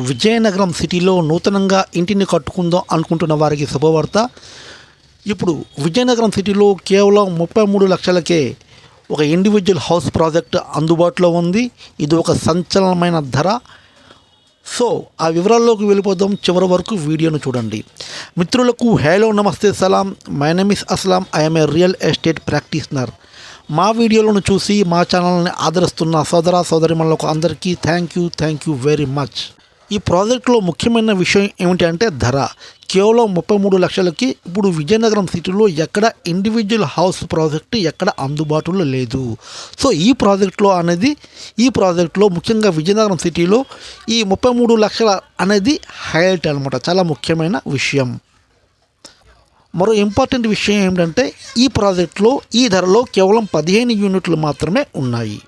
విజయనగరం సిటీలో నూతనంగా ఇంటిని కట్టుకుందాం అనుకుంటున్న వారికి శుభవార్త. ఇప్పుడు విజయనగరం సిటీలో కేవలం ముప్పై మూడు లక్షలకే ఒక ఇండివిజువల్ హౌస్ ప్రాజెక్ట్ అందుబాటులో ఉంది. ఇది ఒక సంచలనమైన ధర. సో ఆ వివరాల్లోకి వెళ్ళిపోదాం. చివరి వరకు వీడియోను చూడండి. మిత్రులకు hello namaste Salam. My name is Aslam. I'm a real estate practitioner. మా వీడియోలను చూసి మా ఛానల్ని ఆదరిస్తున్న సోదర సోదరిమణులకు అందరికీ thank you thank you very much. ఈ ప్రాజెక్టులో ముఖ్యమైన విషయం ఏమిటి అంటే ధర. కేవలం ముప్పై మూడు లక్షలకి ఇప్పుడు విజయనగరం సిటీలో ఎక్కడ ఇండివిజువల్ హౌస్ ప్రాజెక్ట్ ఎక్కడ అందుబాటులో లేదు. సో ఈ ప్రాజెక్టులో అనేది ఈ ప్రాజెక్టులో ముఖ్యంగా విజయనగరం సిటీలో ఈ ముప్పై మూడు లక్షల అనేది హైలైట్ అనమాట చాలా ముఖ్యమైన విషయం. మరో ఇంపార్టెంట్ విషయం ఏమిటంటే ఈ ప్రాజెక్టులో ఈ ధరలో కేవలం పదిహేను యూనిట్లు మాత్రమే ఉన్నాయి.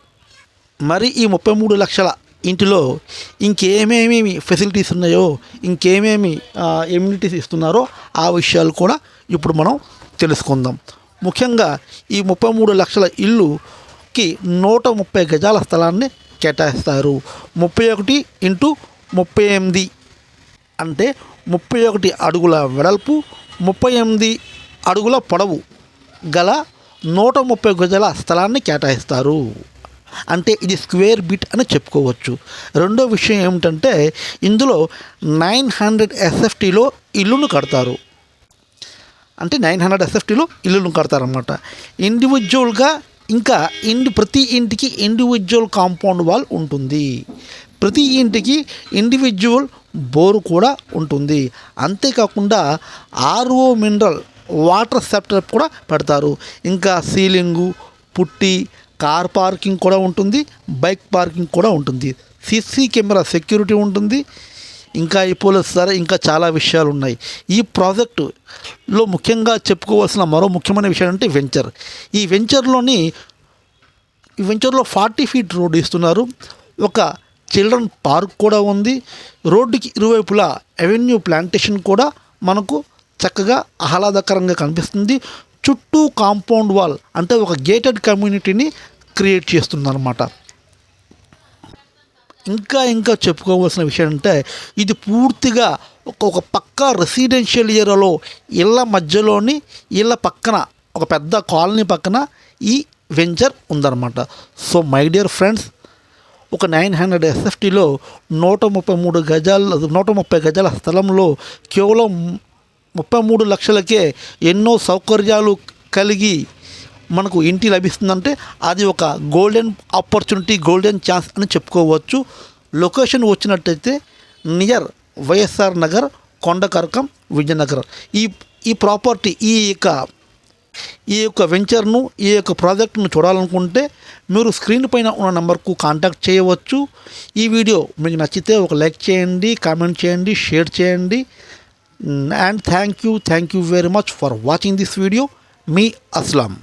మరి ఈ ముప్పై మూడు లక్షల ఇంటిలో ఇంకేమేమి ఫెసిలిటీస్ ఉన్నాయో ఇంకేమేమి ఎమ్యూనిటీస్ ఇస్తున్నారో ఆ విషయాలు కూడా ఇప్పుడు మనం తెలుసుకుందాం. ముఖ్యంగా ఈ ముప్పై మూడు లక్షల ఇల్లుకి నూట ముప్పై గజాల స్థలాన్ని కేటాయిస్తారు. ముప్పై ఒకటి ఇంటూ ముప్పై ఎనిమిది అంటే ముప్పై ఒకటి అడుగుల వెడల్పు ముప్పై ఎనిమిది అడుగుల పొడవు గల నూట ముప్పై గజాల స్థలాన్ని కేటాయిస్తారు. అంటే ఇది స్క్వేర్ బిట్ అని చెప్పుకోవచ్చు. రెండో విషయం ఏమిటంటే ఇందులో నైన్ హండ్రెడ్ ఎస్ఎఫ్టీలో ఇల్లును కడతారు. అంటే నైన్ హండ్రెడ్ ఎస్ఎఫ్టీలో ఇల్లును కడతారనమాట ఇండివిజువల్గా ఇంకా ఇండి ప్రతి ఇంటికి ఇండివిజువల్ కాంపౌండ్ వాల్ ఉంటుంది. ప్రతి ఇంటికి ఇండివిజువల్ బోరు కూడా ఉంటుంది. అంతేకాకుండా ఆర్ఓ మినరల్ వాటర్ సెప్టర్ కూడా పెడతారు. ఇంకా సీలింగు పుట్టి కార్ పార్కింగ్ కూడా ఉంటుంది బైక్ పార్కింగ్ కూడా ఉంటుంది. సీసీ కెమెరా సెక్యూరిటీ ఉంటుంది. ఇంకా అయిపోలేదు సరే ఇంకా చాలా విషయాలు ఉన్నాయి ఈ ప్రాజెక్టులో ముఖ్యంగా చెప్పుకోవాల్సిన మరో ముఖ్యమైన విషయం అంటే వెంచర్. ఈ వెంచర్లోని ఈ వెంచర్లో ఫార్టీ ఫీట్ రోడ్ ఇస్తున్నారు ఒక చిల్డ్రన్ పార్క్ కూడా ఉంది. రోడ్డుకి ఇరువైపులా అవెన్యూ ప్లాంటేషన్ కూడా మనకు చక్కగా ఆహ్లాదకరంగా కనిపిస్తుంది. చుట్టూ కాంపౌండ్ వాల్ అంటే ఒక గేటెడ్ కమ్యూనిటీని క్రియేట్ చేస్తుందన్నమాట. ఇంకా ఇంకా చెప్పుకోవాల్సిన విషయం అంటే ఇది పూర్తిగా ఒక పక్క రెసిడెన్షియల్ ఏరియాలో ఇళ్ళ మధ్యలోని ఇళ్ళ పక్కన ఒక పెద్ద కాలనీ పక్కన ఈ వెంచర్ ఉందన్నమాట. సో మై డియర్ ఫ్రెండ్స్ ఒక నైన్ హండ్రెడ్ ఎస్ఎఫ్టీలో నూట ముప్పై మూడు గజాల నూట ముప్పై గజాల స్థలంలో కేవలం ముప్పై మూడు లక్షలకే ఎన్నో సౌకర్యాలు కలిగి మనకు ఇంటి లభిస్తుందంటే అది ఒక గోల్డెన్ ఆపర్చునిటీ గోల్డెన్ ఛాన్స్ అని చెప్పుకోవచ్చు. లొకేషన్ వచ్చినట్టయితే నియర్ వైఎస్ఆర్ నగర్ కొండకరకం విజయనగరం. ఈ ఈ ప్రాపర్టీ ఈ యొక్క ఈ యొక్క వెంచర్ను ఈ యొక్క ప్రాజెక్టును చూడాలనుకుంటే మీరు స్క్రీన్ పైన ఉన్న నెంబర్కు కాంటాక్ట్ చేయవచ్చు. ఈ వీడియో మీకు నచ్చితే ఒక లైక్ చేయండి కామెంట్ చేయండి షేర్ చేయండి. And thank you thank you very much for watching this video me Aslam.